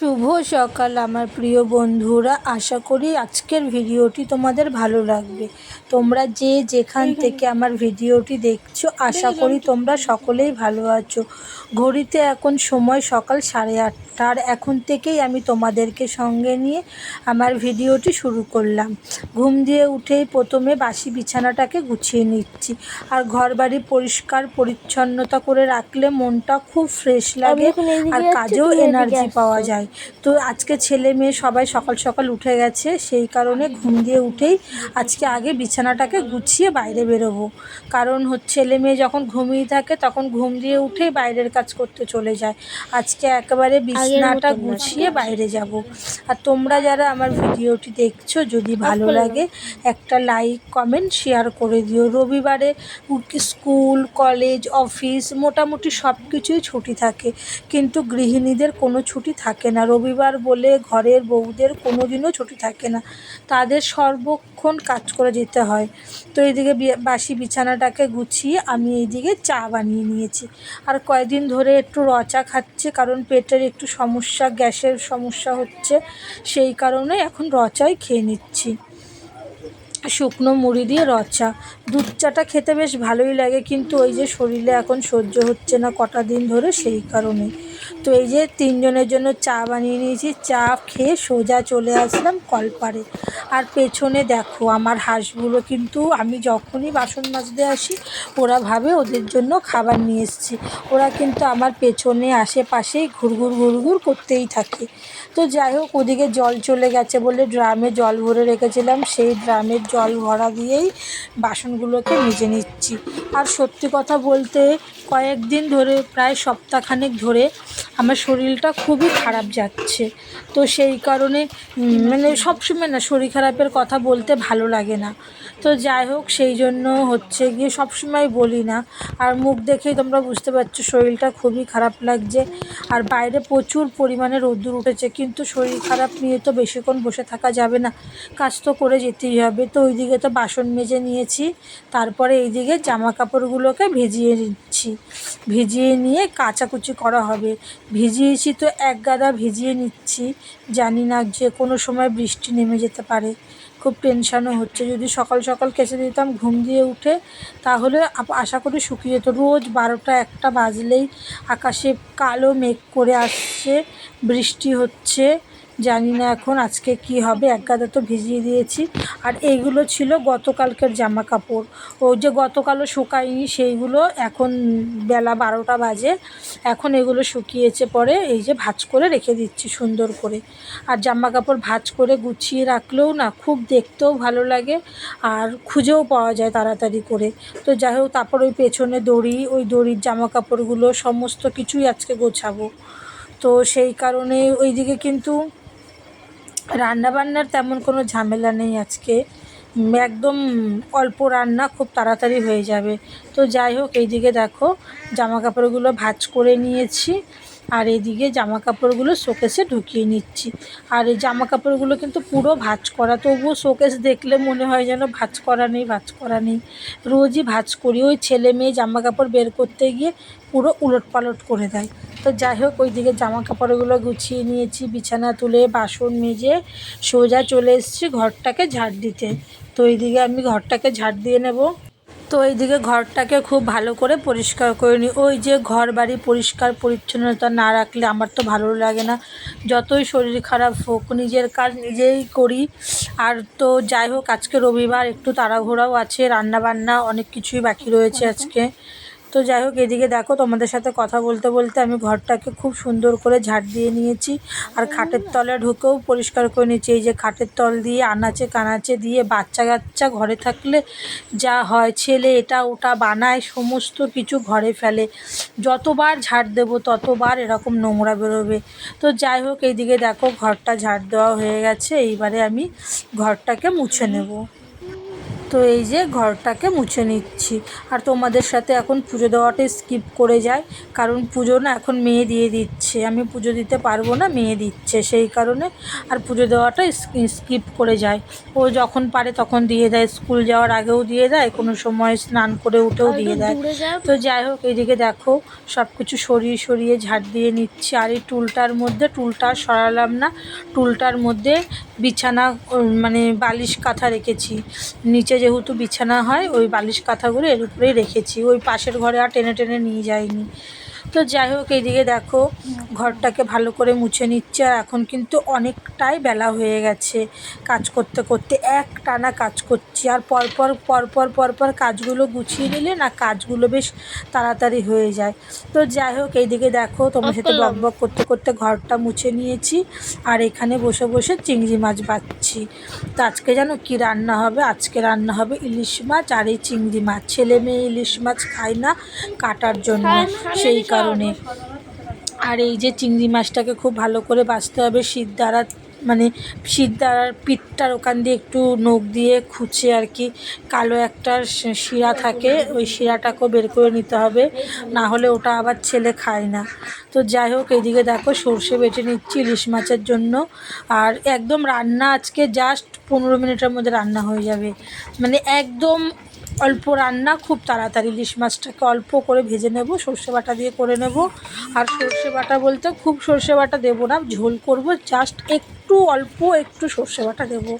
শুভ সকাল আমার প্রিয় বন্ধুরা। আশা করি আজকের ভিডিওটি তোমাদের ভালো লাগবে। তোমরা যে যেখান থেকে আমার ভিডিওটি দেখছ আশা করি তোমরা সকলেই ভালো আছো। ঘড়িতে এখন সময় সকাল সাড়ে আটটার। এখন থেকেই আমি তোমাদেরকে সঙ্গে নিয়ে আমার ভিডিওটি শুরু করলাম। ঘুম দিয়ে উঠেই প্রথমে বাসি বিছানাটাকে গুছিয়ে নিচ্ছি। আর ঘর বাড়ি পরিষ্কার পরিচ্ছন্নতা করে রাখলে মনটা খুব ফ্রেশ লাগে আর কাজেও এনার্জি পাওয়া যায়। তো আজকে ছেলে মেয়ে সবাই সকাল সকাল উঠে গেছে সেই কারণে ঘুম দিয়ে উঠেই আজকে আগে বিছানাটাকে গুছিয়ে বাইরে বেরোবো। কারণ হচ্ছে ছেলে মেয়ে যখন ঘুমিয়ে থাকে তখন ঘুম দিয়ে উঠেই বাইরের কাজ করতে চলে যায়। আজকে একেবারে বিছানাটা গুছিয়ে বাইরে যাব। আর তোমরা যারা আমার ভিডিওটি দেখছ যদি ভালো লাগে একটা লাইক কমেন্ট শেয়ার করে দিও। রবিবারে স্কুল কলেজ অফিস মোটামুটি সব কিছুই ছুটি থাকে। কিন্তু গৃহিণীদের কোনো ছুটি থাকে না। রবিবার বলে ঘরের বউদের কোনো দিনও ছুটি থাকে না। তাদের সর্বক্ষণ কাজ করে যেতে হয়। তো এইদিকে বাসি বিছানাটাকে গুছিয়ে আমি এইদিকে চা বানিয়ে নিয়েছি। আর কয়েকদিন ধরে একটু রচা খাচ্ছি, কারণ পেটের একটু সমস্যা, গ্যাসের সমস্যা হচ্ছে, সেই কারণে এখন রচাই খেয়ে নিচ্ছি। শুকনো মুড়ি দিয়ে রচা দুধ চাটা খেতে বেশ ভালোই লাগে, কিন্তু ওই যে শরীরে এখন সহ্য হচ্ছে না কটা দিন ধরে সেই কারণে। তো এই যে তিনজনের জন্য চা বানিয়ে নিয়েছি, চা খেয়ে সোজা চলে আসলাম কলপারে। আর পেছনে দেখো, আমার হাঁসগুলো কিন্তু আমি যখনই বাসন মাজতে আসি, ওরা ভাবে ওদের জন্য খাবার নিয়ে এসেছি। ওরা কিন্তু আমার পেছনে আশেপাশেই ঘুরঘুর ঘুরঘুর করতেই থাকে। তো যাই হোক, ওদিকে জল চলে গেছে বলে ড্রামে জল ভরে রেখেছিলাম, সেই ড্রামের জল ভরা দিয়েই বাসনগুলোকে মেজে নিচ্ছি। আর সত্যি কথা বলতে কয়েকদিন ধরে, প্রায় সপ্তাহখানেক ধরে আমার শরীরটা খুবই খারাপ যাচ্ছে। তো সেই কারণে মানে সবসময় না, শরীর খারাপের কথা বলতে ভালো লাগে না। তো যাই হোক, সেই জন্য হচ্ছে গিয়ে সবসময় বলি না। আর মুখ দেখেই তোমরা বুঝতে পারছ, শরীরটা খুবই খারাপ লাগছে। আর বাইরে প্রচুর পরিমাণে রোদ্দুর উঠেছে, কিন্তু শরীর খারাপ নিয়ে তো বেশিক্ষণ বসে থাকা যাবে না। কাজ তো করে যেতেই হবে। তো ওইদিকে তো বাসন মেজে নিয়েছি। তারপরে এইদিকে জামা কাপড়গুলোকে ভিজিয়ে নিচ্ছি। ভিজিয়ে নিয়ে কাচাকুচি করা হবে। ভিজিয়েছি তো এক গাদা ভিজিয়ে নিচ্ছি। জানি না যে কোনো সময় বৃষ্টি নেমে যেতে পারে। খুব টেনশানও হচ্ছে। যদি সকাল সকাল কেচে দিতাম ঘুম দিয়ে উঠে, তাহলে আশা করি শুকিয়ে যেত। রোজ বারোটা একটা বাজলেই আকাশে কালো মেঘ করে আসছে, বৃষ্টি হচ্ছে। জানি না এখন আজকে কি হবে, এক গাদা তো ভিজিয়ে দিয়েছি। আর এইগুলো ছিল গতকালকের জামা কাপড় ও যে গতকালও শুকায়নি, সেইগুলো এখন বেলা বারোটা বাজে। এখন এগুলো শুকিয়েছে পরে এই যে ভাজ করে রেখে দিচ্ছি সুন্দর করে। আর জামা কাপড় ভাজ করে গুছিয়ে রাখলেও না খুব দেখতেও ভালো লাগে আর খুঁজেও পাওয়া যায় তাড়াতাড়ি করে। তো যাই হোক, তারপর ওই পেছনে দড়ি, ওই দড়ির জামা কাপড়গুলো সমস্ত কিছুই আজকে গোছাবো। তো সেই কারণে ওইদিকে কিন্তু রান্নাবান্নার তেমন কোনো ঝামেলা নেই আজকে। একদম অল্প রান্না খুব তাড়াতাড়ি হয়ে যাবে। তো যাই হোক, এইদিকে দেখো জামা কাপড়গুলো ভাঁজ করে নিয়েছি। আর এদিকে জামা কাপড়গুলো শোকেসে ঢুকিয়ে নিচ্ছি। আর এই জামা কাপড়গুলো কিন্তু পুরো ভাঁজ করা, তবুও শোকেস দেখলে মনে হয় যেন ভাঁজ করা নেই, ভাঁজ করা নেই। রোজই ভাঁজ করি, ওই ছেলে মেয়ে জামা কাপড় বের করতে গিয়ে পুরো উলট পালট করে দেয়। তো যাই হোক, ওইদিকে জামা কাপড়গুলো গুছিয়ে নিয়েছি, বিছানা তুলে বাসন মেজে সোজা চলে এসেছি ঘরটাকে ঝাড় দিতে। তো এইদিকে আমি ঘরটাকে ঝাড় দিয়ে নেব। তো এইদিকে ঘরটাকে খুব ভালো করে পরিষ্কার করে নিই। ওই যে ঘর বাড়ি পরিষ্কার পরিচ্ছন্নতা না রাখলে আমার তো ভালো লাগে না। যতই শরীর খারাপ হোক নিজের কাজ নিজেই করি। আর তো যাই হোক আজকে রবিবার একটু তাড়াঘোড়াও আছে রান্না বান্না অনেক কিছুই বাকি রয়েছে আজকে। তো যাই হোক, এদিকে দেখো, তোমাদের সাথে কথা বলতে বলতে আমি ঘরটাকে খুব সুন্দর করে ঝাড় দিয়ে নিয়েছি। আর খাটের তলে ঢুকেও পরিষ্কার করে নিয়েছি। এই যে খাটের তল দিয়ে, আনাচে কানাচে দিয়ে বাচ্চা কাচ্চা ঘরে থাকলে যা হয়, ছেলে এটা ওটা বানায়, সমস্ত কিছু ঘরে ফেলে। যতবার ঝাড় দেবো, ততবার এরকম নোংরা বেরোবে। তো যাই হোক, এইদিকে দেখো, ঘরটা ঝাড় দেওয়া হয়ে গেছে। এইবারে আমি ঘরটাকে মুছে নেব। তো এই যে ঘরটাকে মুছে নিচ্ছি। আর তোমাদের সাথে এখন পুজো দেওয়াটা স্কিপ করে যায় কারণ পুজো না এখন মেয়ে দিয়ে দিচ্ছে। আমি পুজো দিতে পারব না মেয়ে দিচ্ছে। সেই কারণে আর পুজো দেওয়াটা স্কিপ করে যায় ও যখন পারে তখন দিয়ে দেয়। স্কুল যাওয়ার আগেও দিয়ে দেয় কোনো সময় স্নান করে উঠেও দিয়ে দেয়। তো যাই হোক এইদিকে দেখো সব কিছু সরিয়ে সরিয়ে ঝাড় দিয়ে নিচ্ছি। আর এই টুলটার মধ্যে টুলটা সরালাম না টুলটার মধ্যে বিছানা মানে বালিশ কাঁথা রেখেছি। নিচে যেহেতু বিছানা হয়, ওই বালিশ কাঁথাগুলো এর উপরেই রেখেছি। ওই পাশের ঘরে আর টেনে টেনে নিয়ে যাইনি। তো যাই হোক এইদিকে দেখো ঘরটাকে ভালো করে মুছে নিচ্ছে আর এখন কিন্তু অনেকটাই বেলা হয়ে গেছে কাজ করতে করতে। এক টানা কাজ করছি আর পরপর পরপর পরপর কাজগুলো গুছিয়ে নিলে না কাজগুলো বেশ তাড়াতাড়ি হয়ে যায়। তো যাই হোক এইদিকে দেখো তোমার সাথে বক বক করতে করতে ঘরটা মুছে নিয়েছি আর এখানে বসে বসে চিংড়ি মাছ বাচ্ছি। তো আজকে জানো কি রান্না হবে? আজকে রান্না হবে ইলিশ মাছ আর এই চিংড়ি মাছ। ছেলে মেয়ে ইলিশ মাছ খায় না কাটার জন্য। সেই কারণে। আর এই যে চিংড়ি মাছটাকে খুব ভালো করে বাছতে হবে শীত দ্বারা মানে শীত দ্বারার পিঠটার ওখান দিয়ে একটু নখ দিয়ে খুঁচে আর কি কালো একটা শিরা থাকে ওই শিরাটাকেও বের করে নিতে হবে না হলে ওটা আবার ছেলে খায় না। তো যাই হোক এদিকে দেখো সর্ষে বেটে নিচ্ছি ইলিশ মাছের জন্য। আর একদম রান্না আজকে জাস্ট পনেরো মিনিটের মধ্যে রান্না হয়ে যাবে। মানে একদম অল্প রান্না, খুব তাড়াতাড়ি ইলিশ মাছটাকে অল্প করে ভেজে নেব, সর্ষে বাটা দিয়ে করে নেব। আর সর্ষে বাটা বলতে খুব সর্ষে বাটা দেবো না, ঝোল করব জাস্ট একটু অল্প একটু সর্ষে বাটা দেবো।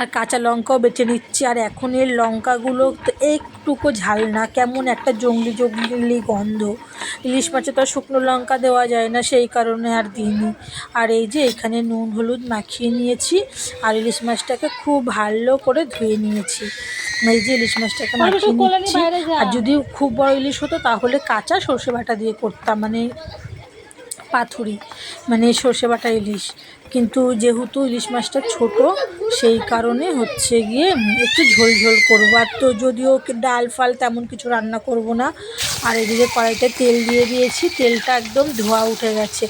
আর কাঁচা লঙ্কাও বেটে নিচ্ছি। আর এখন এর লঙ্কাগুলো তো একটুকু ঝাল না কেমন একটা জঙ্গলি জঙ্গলি গন্ধ। ইলিশ মাছে তো আর শুকনো লঙ্কা দেওয়া যায় না সেই কারণে আর দিইনি। আর এই যে এখানে নুন হলুদ মাখিয়ে নিয়েছি আর ইলিশ মাছটাকে খুব ভালো করে ধুয়ে নিয়েছি। এই যে ইলিশ মাছটাকে মাখিয়ে নিচ্ছি। আর যদি খুব বড় ইলিশ হতো তাহলে কাঁচা সর্ষে বাটা দিয়ে করতাম। মানে পাথুরি মানে সর্ষে বাটা ইলিশ। কিন্তু যেহেতু ইলিশ মাছটা ছোট, সেই কারণে হচ্ছে গিয়ে একটু ঝোল ঝোল করব। আর তো যদিও ডাল ফাল তেমন কিছু রান্না করব না, আর এদিকে কড়াইতে তেল দিয়ে দিয়েছি, তেলটা একদম ধোয়া উঠে গেছে।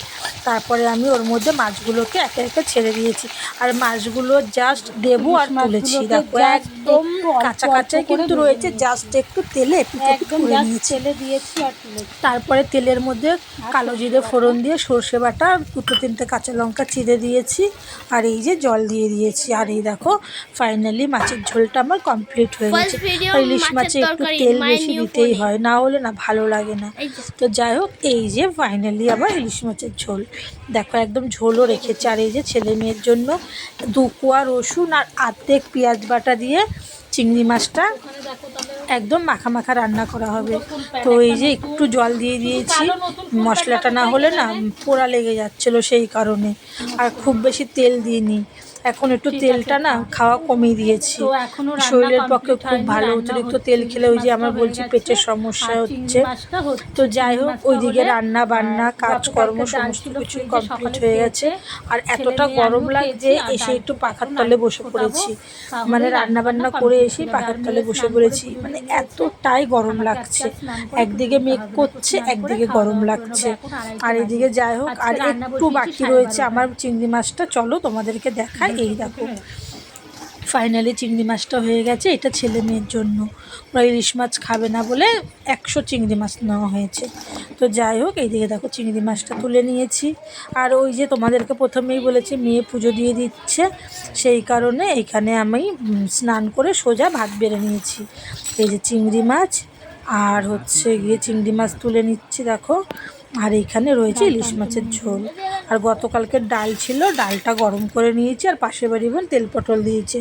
তারপরে আমি ওর মধ্যে মাছগুলোকে একে একে ছেড়ে দিয়েছি। আর মাছগুলো জাস্ট দেবো আর তুলেছি। দেখো একদম কাঁচা কাঁচাই কিন্তু রয়েছে জাস্ট একটু তেলে করে তেলে দিয়েছি আর তারপরে তেলের মধ্যে কালো জিরে ফোড়ন দিয়ে সর্ষে বাটা দুটো তিনটে কাঁচা লঙ্কা চিড়ে দিয়েছি আর এই যে জল দিয়ে দিয়েছি। আর এই দেখো ফাইনালি মাছের ঝোলটা আমার কমপ্লিট হয়ে গেছে। আর ইলিশ মাছের মাছে একটু তেল বেশি দিতেই হয় না হলে না ভালো লাগে না। তো যাই হোক এই যে ফাইনালি আবার ইলিশ মাছের ঝোল। দেখো একদম ঝোলও রেখেছে। আর এই যে ছেলে মেয়ের জন্য দু কুয়া রসুন আর আর্ধেক পেঁয়াজ বাটা দিয়ে চিংড়ি মাছটা একদম মাখা মাখা রান্না করা হবে। তো এই যে একটু জল দিয়ে দিয়েছি। মশলাটা না হলে না পোড়া লেগে যাচ্ছিল সেই কারণে। আর খুব বেশি তেল দিইনি। এখন একটু তেলটা না খাওয়া কমিয়ে দিয়েছি। শরীরের পক্ষে খুব ভালো অতিরিক্ত তেল খেলে ওই যে আমার বলছি পেটের সমস্যা হচ্ছে। তো যাই হোক ওইদিকে রান্না বান্না কাজকর্ম সমস্ত কিছু কমপ্লিট হয়ে গেছে। আর এতটা গরম লাগছে এসে একটু পাখার তলে বসে পড়েছি। মানে রান্না বান্না করে এসেই পাখার তলে বসে পড়েছি। মানে এতটাই গরম লাগছে। একদিকে মেঘ করছে একদিকে গরম লাগছে। আর এদিকে যাই হোক আর একটু বাকি রয়েছে আমার চিংড়ি মাছটা। চলো তোমাদেরকে দেখাই এই দেখো। ফাইনালি চিংড়ি মাছটা হয়ে গেছে, এটা ছেলে মেয়ের জন্য। ওরা ইলিশ মাছ খাবে না বলে একশো চিংড়ি মাছ নেওয়া হয়েছে। তো যাই হোক, এইদিকে দেখো চিংড়ি মাছটা তুলে নিয়েছি। আর ওই যে তোমাদেরকে প্রথমেই বলেছি, মেয়ে পুজো দিয়ে দিচ্ছে। সেই কারণে এইখানে আমি স্নান করে সোজা ভাত বেড়ে নিয়েছি। এই যে চিংড়ি মাছ, আর হচ্ছে গিয়ে চিংড়ি মাছ তুলে নিচ্ছি, দেখো। আর এইখানে রয়েছে ইলিশ মাছের ঝোল। আর গতকালকে ডাল ছিল, ডালটা গরম করে নিয়েছি আর পাশের বাড়ি বোন তেল পটল দিয়েছে।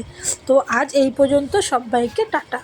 তো আজ এই পর্যন্ত সবাইকে টাটা।